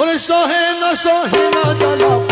ওরে সহে না সহে না জ্বালা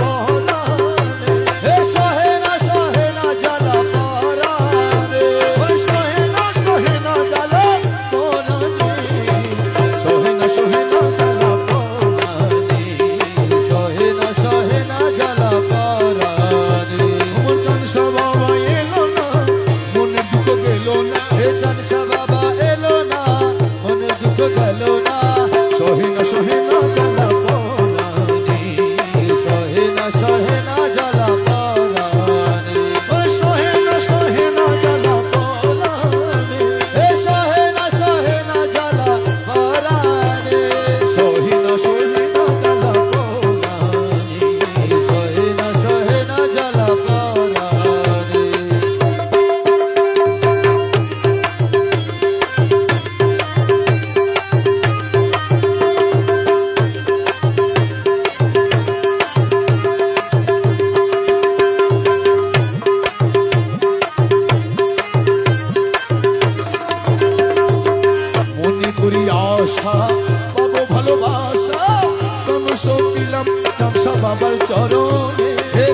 চরণে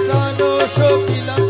কানো সকিলাম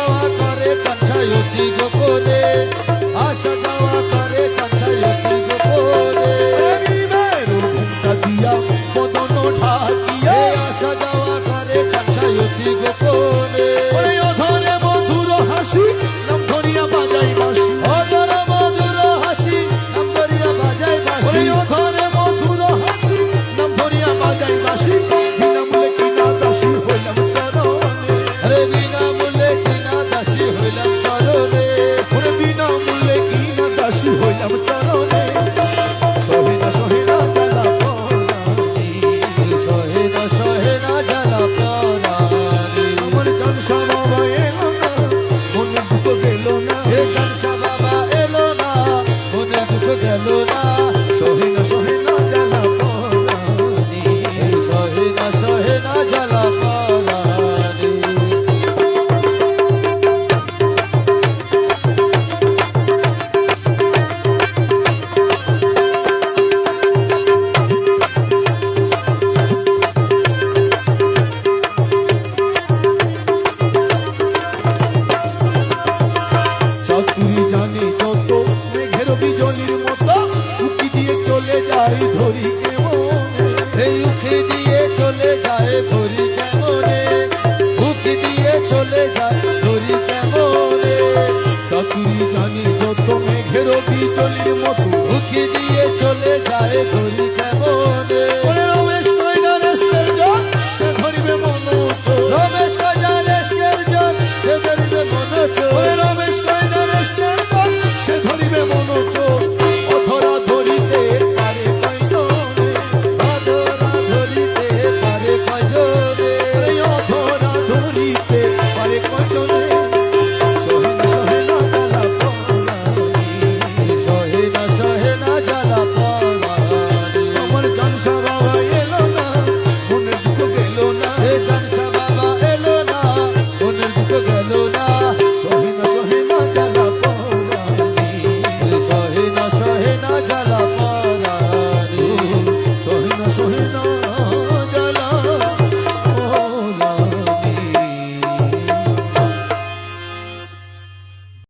দাসী হইলাম চরণে সহিনা সহিনা জ্বালা পরাণী সহিনা সহিনা জ্বালা পরাণী আমার জনসা বাবা এলো না মনে দুঃখ গেল না। হে জনসা বাবা এলো না মনে দুঃখ গেল না। সহিনা সহিনা কি জানি যত মেঘের বিচলির মতো। ঢুকে দিয়ে চলে যায় ধরি কেমন?